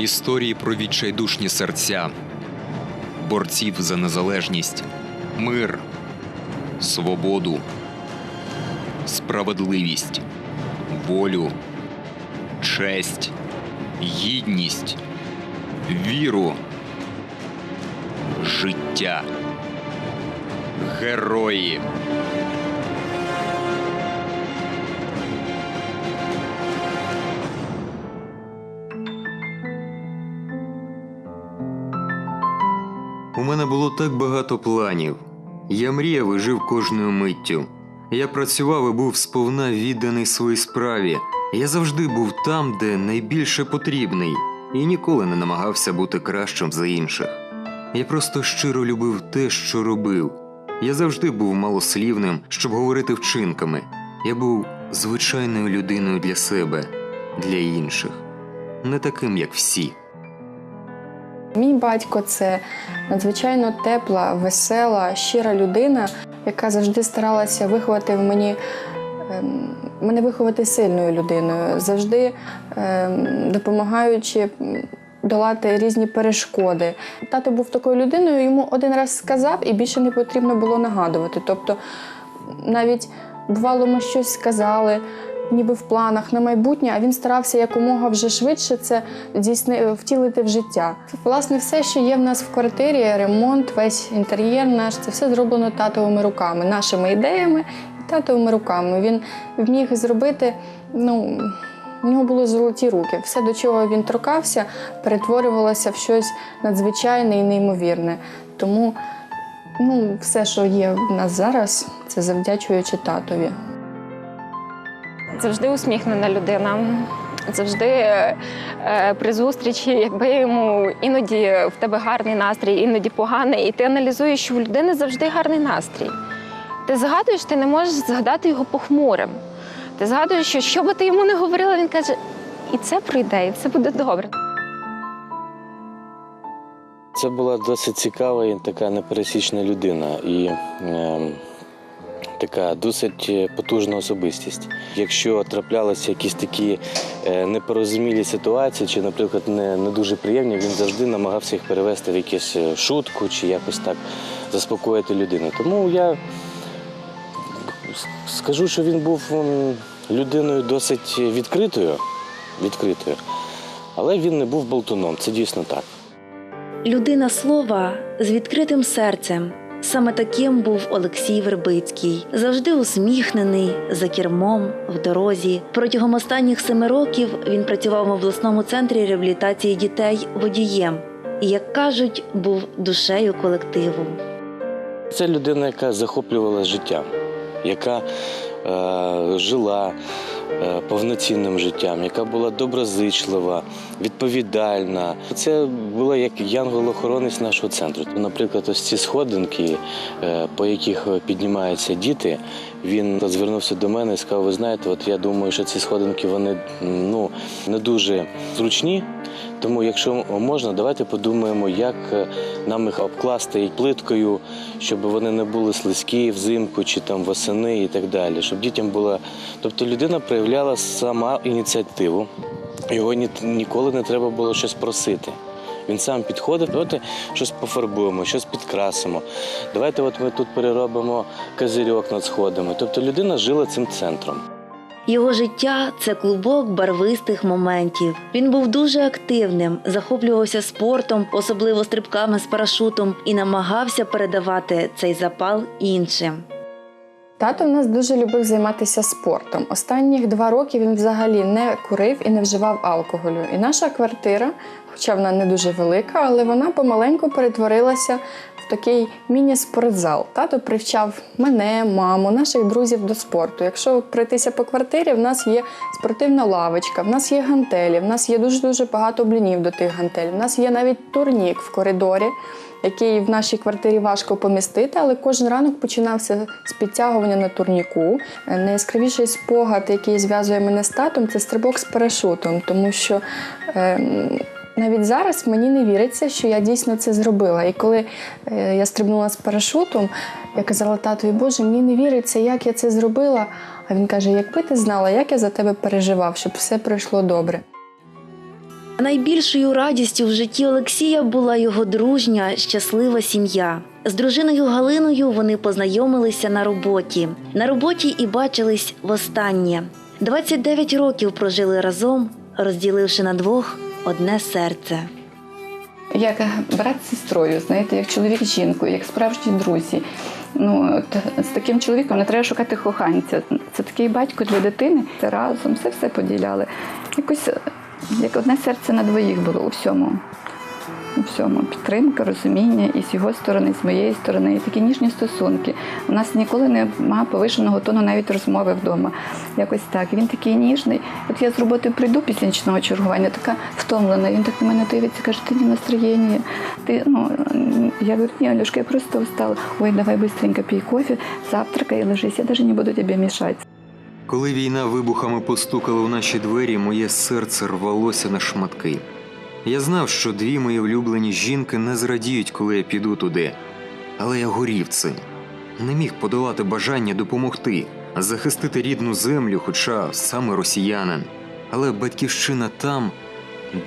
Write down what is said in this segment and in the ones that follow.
Історії про відчайдушні серця, борців за незалежність, мир, свободу, справедливість, волю, честь, гідність, віру, життя. Герої. У мене було так багато планів. Я мріяв і жив кожною миттю. Я працював і був сповна відданий своїй справі. Я завжди був там, де найбільше потрібний, і ніколи не намагався бути кращим за інших. Я просто щиро любив те, що робив. Я завжди був малослівним, щоб говорити вчинками. Я був звичайною людиною для себе, для інших, не таким, як всі. Мій батько це надзвичайно тепла, весела, щира людина, яка завжди старалася виховати в мені. ем, Мене виховати сильною людиною, завжди ем, допомагаючи долати різні перешкоди. Тато був такою людиною, йому один раз сказав, і більше не потрібно було нагадувати. Тобто, навіть бувало, ми щось сказали, ніби в планах на майбутнє, а він старався якомога вже швидше це здійсни... втілити в життя. Власне, все, що є в нас в квартирі, ремонт, весь інтер'єр наш, це все зроблено татовими руками, нашими ідеями і татовими руками. Він вміг зробити, ну. У нього були золоті руки. Все, до чого він торкався, перетворювалося в щось надзвичайне і неймовірне. Тому ну, все, що є в нас зараз, це завдячуючи татові. Завжди усміхнена людина. Завжди е, при зустрічі, якби йому іноді в тебе гарний настрій, іноді поганий, і ти аналізуєш, що в людини завжди гарний настрій. Ти згадуєш, ти не можеш згадати його похмурим. Ти згадуєш, що що би ти йому не говорила, він каже, і це пройде, і все буде добре. Це була досить цікава і така непересічна людина і е, така досить потужна особистість. Якщо траплялися якісь такі е, непорозумілі ситуації, чи, наприклад, не, не дуже приємні, він завжди намагався їх перевести в якусь е, шутку чи якось так заспокоїти людину. Тому я скажу, що він був людиною досить відкритою, відкритою, але він не був болтуном, це дійсно так. Людина слова з відкритим серцем. Саме таким був Олексій Вербицький, завжди усміхнений за кермом в дорозі. Протягом останніх семи років він працював в обласному центрі реабілітації дітей водієм і, як кажуть, був душею колективу. Це людина, яка захоплювала життям, яка е, жила повноцінним життям, яка була доброзичлива, відповідальна. Це була як янгол-охоронець нашого центру. Наприклад, ось ці сходинки, е, по яких піднімаються діти. Він звернувся до мене і сказав: ви знаєте, от я думаю, що ці сходинки вони ну не дуже зручні. Тому, якщо можна, давайте подумаємо, як е, нам їх обкласти плиткою, щоб вони не були слизькі взимку чи там восени і так далі. Щоб дітям було. Тобто людина проявляла сама ініціативу. Його ні, ніколи не треба було щось просити. Він сам підходив, давайте щось пофарбуємо, щось підкрасимо. Давайте от ми тут переробимо козирьок над сходами. Тобто людина жила цим центром. Його життя це клубок барвистих моментів. Він був дуже активним, захоплювався спортом, особливо стрибками з парашутом, і намагався передавати цей запал іншим. Тато в нас дуже любив займатися спортом. Останніх два роки він взагалі не курив і не вживав алкоголю. І наша квартира, хоча вона не дуже велика, але вона помаленьку перетворилася в такий міні-спортзал. Тато привчав мене, маму, наших друзів до спорту. Якщо пройтися по квартирі, в нас є спортивна лавочка, в нас є гантелі, в нас є дуже дуже багато блінів до тих гантелів. В нас є навіть турнік в коридорі який в нашій квартирі важко помістити, але кожен ранок починався з підтягування на турніку. Е, Найяскравіший спогад, який зв'язує мене з татом, це стрибок з парашутом, тому що. Е, навіть зараз мені не віриться, що я дійсно це зробила. І коли е, я стрибнула з парашутом, я казала татові, Боже, мені не віриться, як я це зробила. А він каже: якби ти знала, як я за тебе переживав, щоб все пройшло добре. Найбільшою радістю в житті Олексія була його дружня, щаслива сім'я. З дружиною Галиною вони познайомилися на роботі. На роботі і бачились востаннє. 29 років прожили разом, розділивши на двох одне серце. Як брат з сестрою, знаєте, як чоловік з жінкою, як справжні друзі. Ну, от, з таким чоловіком не треба шукати коханця. Це такий батько для дитини. Це разом, все все поділяли. Якось як одне серце на двоїх було у всьому. У всьому підтримка, розуміння і з його сторони, і з моєї сторони, і такі ніжні стосунки. У нас ніколи немає повишеного тону навіть розмови вдома. Якось так. Він такий ніжний. От я з роботи прийду після нічного чергування, така втомлена. Він так на мене дивиться, каже, ти не настроєння. Ти ну я говорю, ні, Алюшка, я просто устала. Ой, давай быстренько пей кофе, завтракай і ложись, я навіть не буду тебе мішати. Коли війна вибухами постукала в наші двері, моє серце рвалося на шматки. Я знав, що дві мої улюблені жінки не зрадіють, коли я піду туди. Але я горів цим. Не міг подолати бажання допомогти, захистити рідну землю, хоча саме росіянин. Але батьківщина там,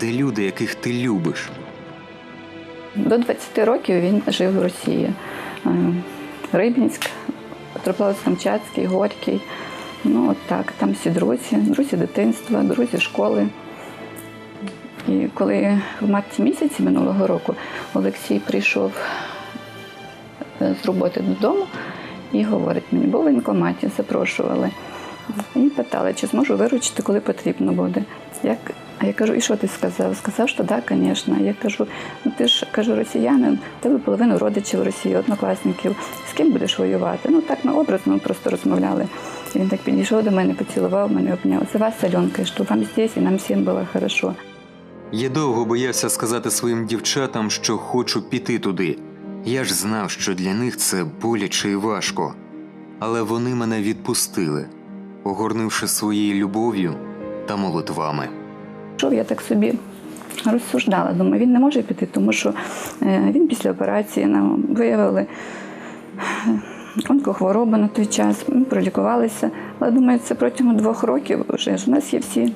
де люди, яких ти любиш. До 20 років він жив в Росії. Е, Рибінськ, Петропавловськ-Камчатський, Горький. Ну, от так, там всі друзі, друзі дитинства, друзі школи. І коли в марті місяці минулого року Олексій прийшов е, з роботи додому і говорить мені, був в воєнкоматі, запрошували. І питали, чи зможу виручити, коли потрібно буде. Як, я кажу, і що ти сказав? Сказав, що так, звісно. Я кажу, ну ти ж кажу, росіянин, тебе половину родичів Росії, однокласників. З ким будеш воювати? Ну так образ ми просто розмовляли. І він так підійшов до мене, поцілував мене, обняв. Це вас, Альонка, що вам здесь, і нам всім було хорошо. Я довго боявся сказати своїм дівчатам, що хочу піти туди. Я ж знав, що для них це боляче і важко. Але вони мене відпустили, огорнивши своєю любов'ю та молитвами. Що я так собі розсуждала. Думаю, він не може піти, тому що е, він після операції нам виявили е, онкохворобу на той час. Ми пролікувалися. Але думаю, це протягом двох років вже ж у нас є всі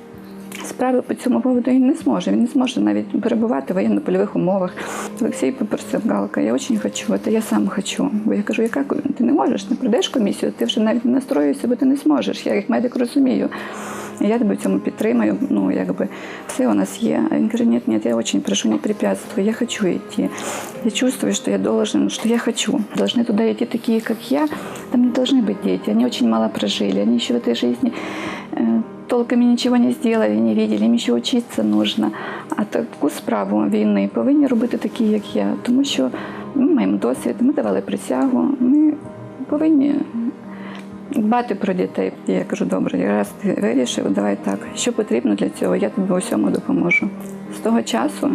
Справи по цьому поводу він не зможе. Він не зможе навіть перебувати в воєнно-польових умовах. Олексій попросив Галка, я дуже хочу, та я сам хочу. Бо я кажу, яка ко- ти не можеш, не пройдеш комісію, ти вже навіть не настроюєшся, бо ти не зможеш. Я як медик розумію. І Я тебе в цьому підтримаю. Ну, якби все у нас є. А він каже, ні, ні, я дуже прошу, не препятствуй, я хочу идти. Я чувствую, что я должен, что я хочу. Должны туда идти такие, как я. Там не должны быть дети. Они очень мало прожили. Они еще в этой жизни э, толком нічого не зробили, не бачили, Їм ще вчитися нужно. А таку справу війни повинні робити такі, як я. Тому що ми маємо досвід, ми давали присягу. Ми повинні дбати про дітей. Я кажу, добре, раз ти вирішив, давай так. Що потрібно для цього, я тобі усьому допоможу. З того часу,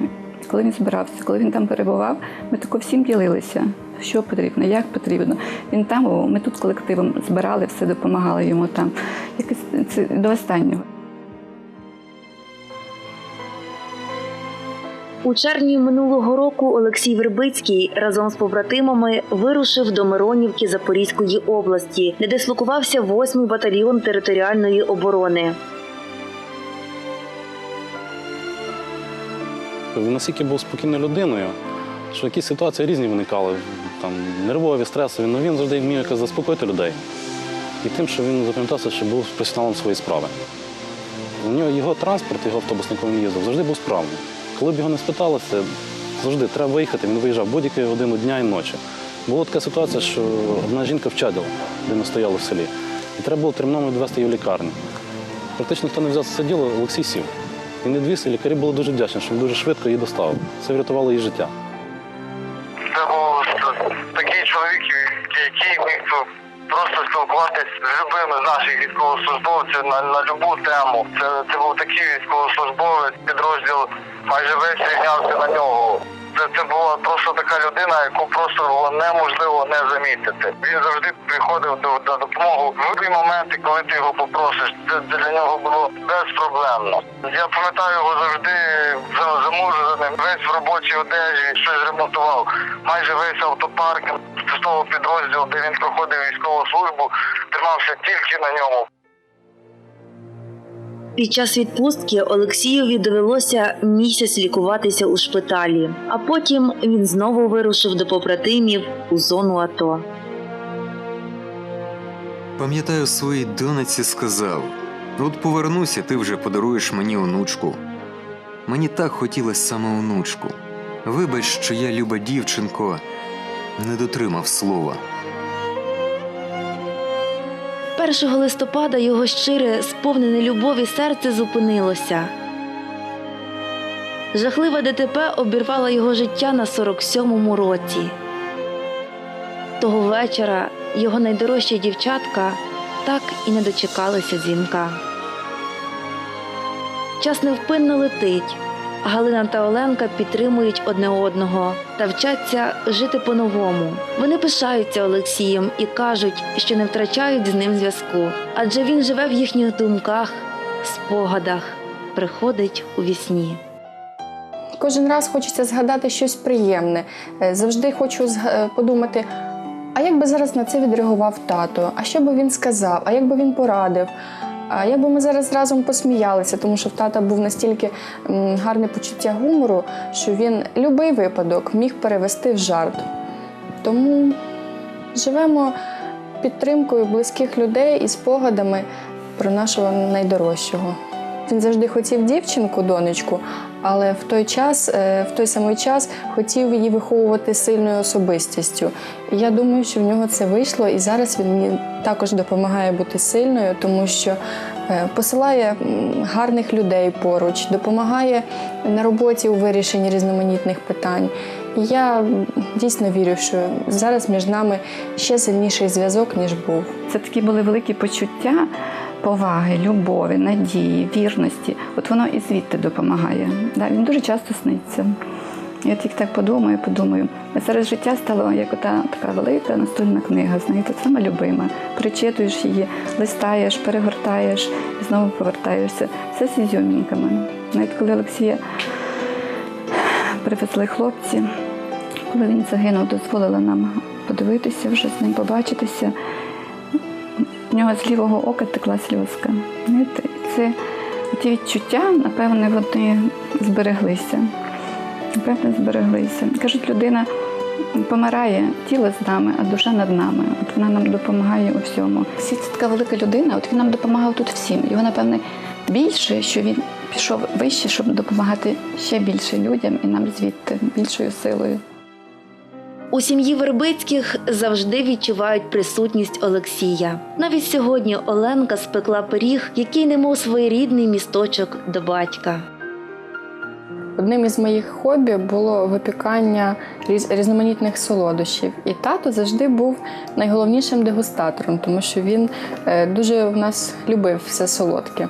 коли він збирався, коли він там перебував, ми тако всім ділилися. Що потрібно, як потрібно. Він там, ми тут колективом збирали, все допомагали йому там. Якось це до останнього. У червні минулого року Олексій Вербицький разом з побратимами вирушив до Миронівки Запорізької області, де дислокувався 8-й батальйон територіальної оборони. Він настільки був спокійною людиною, що якісь ситуації різні виникали, там нервові, стресові, але він завжди вмів якось заспокоїти людей. І тим, що він запам'ятався, що був професіоналом своєї справи. У нього його транспорт, його автобус, на якому він їздив, завжди був справний. Коли б його не спиталося, завжди треба виїхати, він виїжджав будь-яку годину дня і ночі. Була така ситуація, що одна жінка вчадила, де ми стояли в селі. І треба було терміново відвезти її в лікарню. Практично ніхто не взяв за це діло, Олексій сів. Він відвіз, і лікарі були дуже вдячні, що він дуже швидко її доставив. Це врятувало її життя. Це був такий чоловік, який міг просто спілкуватися з любими з наших військовослужбовців на, на любу тему. Це, це був такий військовослужбовець, підрозділ майже весь рівнявся на нього. Це, це була просто така людина, яку просто було неможливо не замітити. Він завжди приходив до, до допомоги в будь-які моменти, коли ти його попросиш. Це, для нього було безпроблемно. Я пам'ятаю його завжди за- замурзаним, весь в робочій одежі, щось ремонтував. Майже весь автопарк з того підрозділу, де він проходив військову службу, тримався тільки на ньому. Під час відпустки Олексієві довелося місяць лікуватися у шпиталі, а потім він знову вирушив до побратимів у зону АТО. Пам'ятаю, своїй донеці сказав: от повернуся, ти вже подаруєш мені онучку. Мені так хотілося саме онучку. Вибач, що я, люба дівчинко, не дотримав слова. 1 листопада його щире, сповнене любові серце зупинилося. Жахлива ДТП обірвала його життя на 47-му році. Того вечора його найдорожча дівчатка так і не дочекалися дзвінка. Час невпинно летить. Галина та Оленка підтримують одне одного та вчаться жити по-новому. Вони пишаються Олексієм і кажуть, що не втрачають з ним зв'язку, адже він живе в їхніх думках, спогадах, приходить у вісні. Кожен раз хочеться згадати щось приємне. Е, Завжди хочу е, подумати, а як би зараз на це відреагував тато? А що би він сказав? А як би він порадив? А якби ми зараз разом посміялися, тому що в тата був настільки гарне почуття гумору, що він будь-який випадок міг перевести в жарт. Тому живемо підтримкою близьких людей і спогадами про нашого найдорожчого. Він завжди хотів дівчинку, донечку, але в той час, е, в той самий час хотів її виховувати сильною особистістю. Я думаю, що в нього це вийшло, і зараз він мені також допомагає бути сильною, тому що е, посилає гарних людей поруч, допомагає на роботі у вирішенні різноманітних питань. І я дійсно вірю, що зараз між нами ще сильніший зв'язок, ніж був. Це такі були великі почуття поваги, любові, надії, вірності. От воно і звідти допомагає. Да, він дуже часто сниться. Я тільки так подумаю, подумаю. Зараз життя стало як ота така велика настольна книга, знаєте, саме любима. Причитуєш її, листаєш, перегортаєш і знову повертаєшся. Все з ізюмінками. Навіть коли Олексія привезли хлопці, коли він загинув, дозволили нам подивитися, вже з ним побачитися. В нього з лівого ока текла сльозка. Знаєте, це ті відчуття, напевне, вони збереглися. Напевне, збереглися. Кажуть, людина помирає, тіло з нами, а душа над нами. От вона нам допомагає у всьому. Всі це така велика людина, от він нам допомагав тут всім. Його, напевне, більше, що він пішов вище, щоб допомагати ще більше людям і нам звідти більшою силою. У сім'ї Вербицьких завжди відчувають присутність Олексія. Навіть сьогодні Оленка спекла пиріг, який немов своєрідний місточок до батька. Одним із моїх хобі було випікання різ- різноманітних солодощів. І тато завжди був найголовнішим дегустатором, тому що він е, дуже в нас любив все солодке.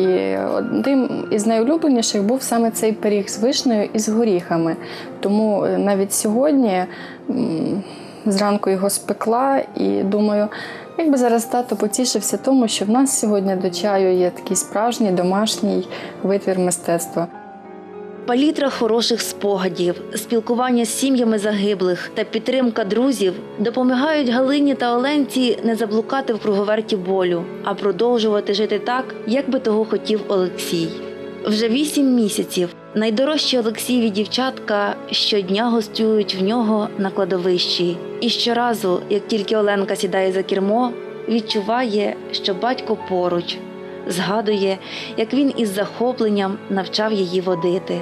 І одним із найулюбленіших був саме цей пиріг з вишнею і з горіхами. Тому е, навіть сьогодні зранку його спекла і думаю, якби зараз тато потішився тому, що в нас сьогодні до чаю є такий справжній домашній витвір мистецтва. Палітра хороших спогадів, спілкування з сім'ями загиблих та підтримка друзів допомагають Галині та Оленці не заблукати в круговерті болю, а продовжувати жити так, як би того хотів Олексій. Вже вісім місяців найдорожчі Олексієві дівчатка щодня гостюють в нього на кладовищі. І щоразу, як тільки Оленка сідає за кермо, відчуває, що батько поруч, згадує, як він із захопленням навчав її водити.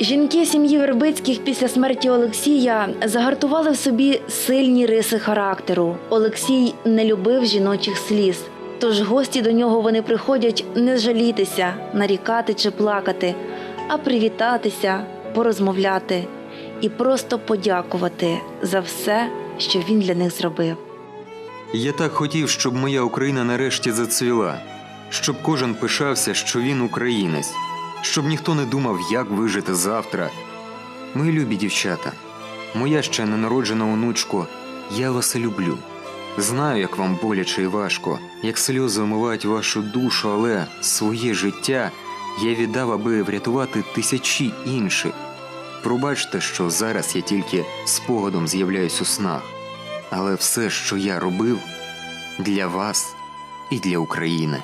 Жінки сім'ї Вербицьких після смерті Олексія загартували в собі сильні риси характеру. Олексій не любив жіночих сліз. Тож гості до нього вони приходять не жалітися, нарікати чи плакати, а привітатися, порозмовляти і просто подякувати за все, що він для них зробив. Я так хотів, щоб моя Україна нарешті зацвіла, щоб кожен пишався, що він українець, щоб ніхто не думав, як вижити завтра. Мої любі дівчата, моя ще ненароджена онучко, я вас люблю. Знаю, як вам боляче і важко, як сльози омивають вашу душу, але своє життя я віддав, аби врятувати тисячі інших. Пробачте, що зараз я тільки спогадом з'являюсь у снах. Але все, що я робив, для вас і для України.